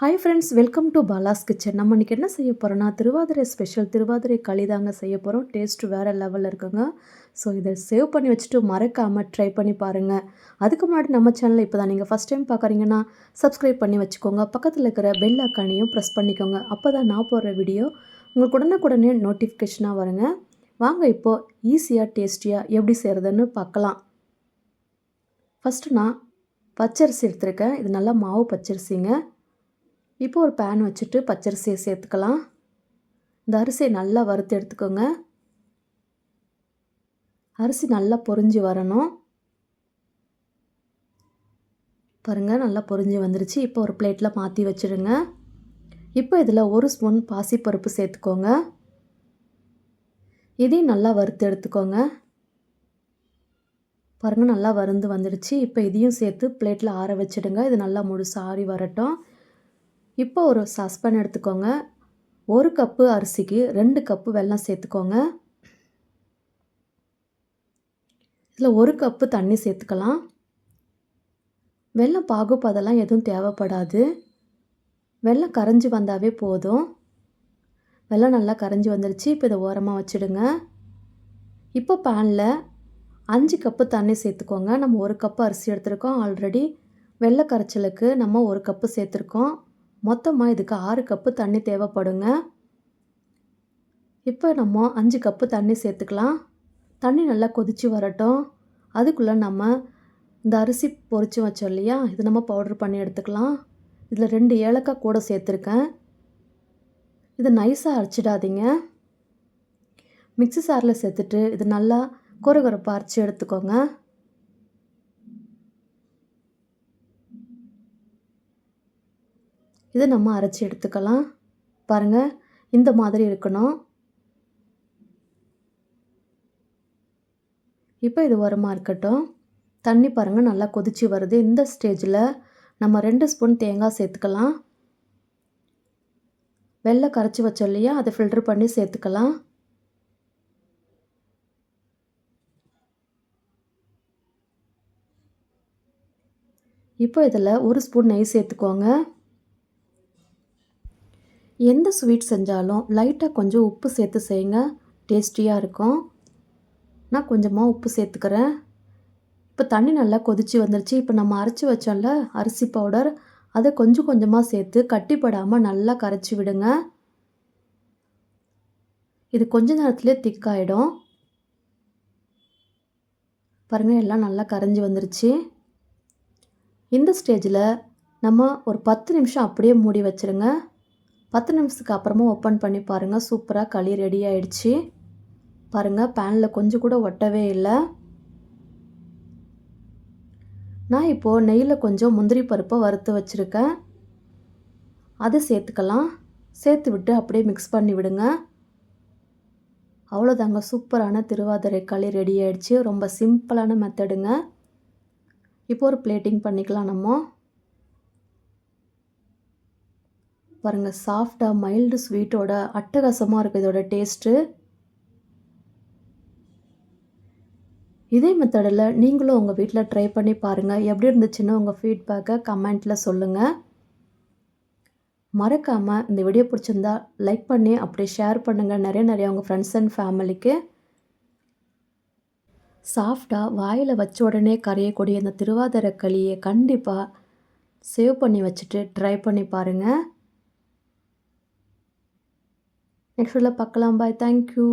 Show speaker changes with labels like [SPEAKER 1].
[SPEAKER 1] Hi friends welcome to Bala's kitchen நம்ம இன்றைக்கி என்ன செய்ய போகிறோன்னா திருவாதிரை ஸ்பெஷல் திருவாதிரை களி தாங்க செய்ய போகிறோம் டேஸ்ட் வேறு லெவலில் இருக்குங்க. ஸோ இதை சேவ் பண்ணி வச்சுட்டு மறக்காமல் ட்ரை பண்ணி பாருங்கள் அதுக்கு முன்னாடி நம்ம சேனலில் இப்போ தான் நீங்கள் ஃபஸ்ட் டைம் பார்க்குறீங்கன்னா சப்ஸ்கிரைப் பண்ணி வச்சுக்கோங்க. பக்கத்தில் இருக்கிற பெல் அக்கானையும் ப்ரெஸ் பண்ணிக்கோங்க. அப்போ தான் நான் போடுற வீடியோ உங்களுக்கு உடனுக்குடனே நோட்டிஃபிகேஷனாக வருங்க. வாங்க இப்போது ஈஸியாக டேஸ்டியாக எப்படி செய்கிறதுன்னு பார்க்கலாம். ஃபஸ்ட்டு நான் பச்சரிசி எடுத்திருக்கேன். இது நல்லா மாவு பச்சரிசிங்க. இப்போ ஒரு பேன் வச்சுட்டு பச்சரிசியை சேர்த்துக்கலாம். இந்த அரிசியை நல்லா வறுத்து எடுத்துக்கோங்க. அரிசி நல்லா பொரிஞ்சு வரணும். பாருங்கள் நல்லா பொரிஞ்சு வந்துருச்சு. இப்போ ஒரு பிளேட்டில் மாற்றி வச்சுடுங்க. இப்போ இதில் ஒரு ஸ்பூன் பாசிப்பருப்பு சேர்த்துக்கோங்க. இதையும் நல்லா வறுத்து எடுத்துக்கோங்க. பாருங்கள் நல்லா வருந்து வந்துடுச்சு இப்போ இதையும் சேர்த்து பிளேட்டில் ஆற வச்சுடுங்க. இது நல்லா முழுசு ஆறி வரட்டும். இப்போ ஒரு சஸ்பேன் எடுத்துக்கோங்க. ஒரு கப்பு அரிசிக்கு ரெண்டு கப்பு வெல்லம் சேர்த்துக்கோங்க. இதில் ஒரு கப்பு தண்ணி சேர்த்துக்கலாம். வெள்ளம் பாகுப்பதெல்லாம் எதுவும் தேவைப்படாது. வெள்ளம் கரைஞ்சி வந்தாவே போதும். வெள்ளம் நல்லா கரைஞ்சி வந்துருச்சு. இப்போ இதை ஓரமாக வச்சுடுங்க. இப்போ பேனில் அஞ்சு கப்பு தண்ணி சேர்த்துக்கோங்க. நம்ம ஒரு கப்பு அரிசி எடுத்துருக்கோம். ஆல்ரெடி வெள்ளை கரைச்சலுக்கு நம்ம ஒரு கப்பு சேர்த்துருக்கோம். மொத்தமாக இதுக்கு ஆறு கப்பு தண்ணி தேவைப்படுங்க. இப்போ நம்ம அஞ்சு கப்பு தண்ணி சேர்த்துக்கலாம். தண்ணி நல்லா கொதித்து வரட்டும். அதுக்குள்ளே நம்ம இந்த அரிசி பொறிச்சு வச்சோம் இல்லையா? இது நம்ம பவுடர் பண்ணி எடுத்துக்கலாம். இதில் ரெண்டு ஏலக்காய் கூட சேர்த்துருக்கேன். இது நைஸாக அரைச்சிடாதீங்க. மிக்சி சாரில் சேர்த்துட்டு இது நல்லா குறகுறப்பாக அரைச்சி எடுத்துக்கோங்க. இதை நம்ம அரைச்சி எடுத்துக்கலாம். பாருங்கள் இந்த மாதிரி இருக்கணும். இப்போ இது உரமாக இருக்கட்டும். தண்ணி பாருங்கள் நல்லா கொதித்து வருது. இந்த ஸ்டேஜில் நம்ம ரெண்டு ஸ்பூன் தேங்காய் சேர்த்துக்கலாம். வெள்ளை கரைச்சி வச்சோம் இல்லையா அதை ஃபில்ட்ரு பண்ணி சேர்த்துக்கலாம். இப்போ இதில் ஒரு ஸ்பூன் நெய் சேர்த்துக்கோங்க. எந்த ஸ்வீட் செஞ்சாலும் லைட்டாக கொஞ்சம் உப்பு சேர்த்து செய்யுங்க. டேஸ்டியாக இருக்கும். நான் கொஞ்சமாக உப்பு சேர்த்துக்கிறேன். இப்போ தண்ணி நல்லா கொதித்து வந்துருச்சு. இப்போ நம்ம அரைச்சி வச்சோம்ல அரிசி பவுடர் அதை கொஞ்சம் கொஞ்சமாக சேர்த்து கட்டிப்படாமல் நல்லா கரைச்சி விடுங்க. இது கொஞ்ச நேரத்துலேயே திக்காயிடும் பாருங்கள் எல்லாம் நல்லா கரைஞ்சி வந்துருச்சு. இந்த ஸ்டேஜில் நம்ம ஒரு பத்து நிமிஷம் அப்படியே மூடி வச்சுருங்க. பத்து நிமிஷத்துக்கு அப்புறமா ஓப்பன் பண்ணி பாருங்கள் சூப்பராக களி ரெடி ஆயிடுச்சு. பாருங்கள் பேனில் கொஞ்சம் கூட ஒட்டவே இல்லை. நான் இப்போது நெய்யில் கொஞ்சம் முந்திரி பருப்பை வறுத்து வச்சுருக்கேன். அதை சேர்த்துக்கலாம். சேர்த்து விட்டு அப்படியே மிக்ஸ் பண்ணி விடுங்க. அவ்வளோதாங்க சூப்பரான திருவாதிரை களி ரெடி ஆகிடுச்சு ரொம்ப சிம்பிளான மெத்தடுங்க இப்போ ஒரு பிளேட்டிங் பண்ணிக்கலாம் நம்ம. பாருங்கள் சாஃப்டாக மைல்டு ஸ்வீட்டோட அட்டகாசமாக இருக்குது இதோட டேஸ்ட்டு இதே மெத்தடில் நீங்களும் உங்கள் வீட்டில் ட்ரை பண்ணி பாருங்கள் எப்படி இருந்துச்சுன்னு உங்கள் ஃபீட்பேக்கை கமெண்ட்டில் சொல்லுங்கள் மறக்காமல் இந்த வீடியோ பிடிச்சிருந்தா லைக் பண்ணி அப்படியே ஷேர் பண்ணுங்கள் நிறைய நிறைய உங்கள் ஃப்ரெண்ட்ஸ் அண்ட் ஃபேமிலிக்கு சாஃப்டாக வாயில் வச்ச உடனே கரையக்கூடிய இந்த திருவாதிரை களியை கண்டிப்பாக சேவ் பண்ணி வச்சுட்டு ட்ரை பண்ணி பாருங்கள் நெக்ஸ்ட் பார்க்கலாம் பாய் தேங்க்யூ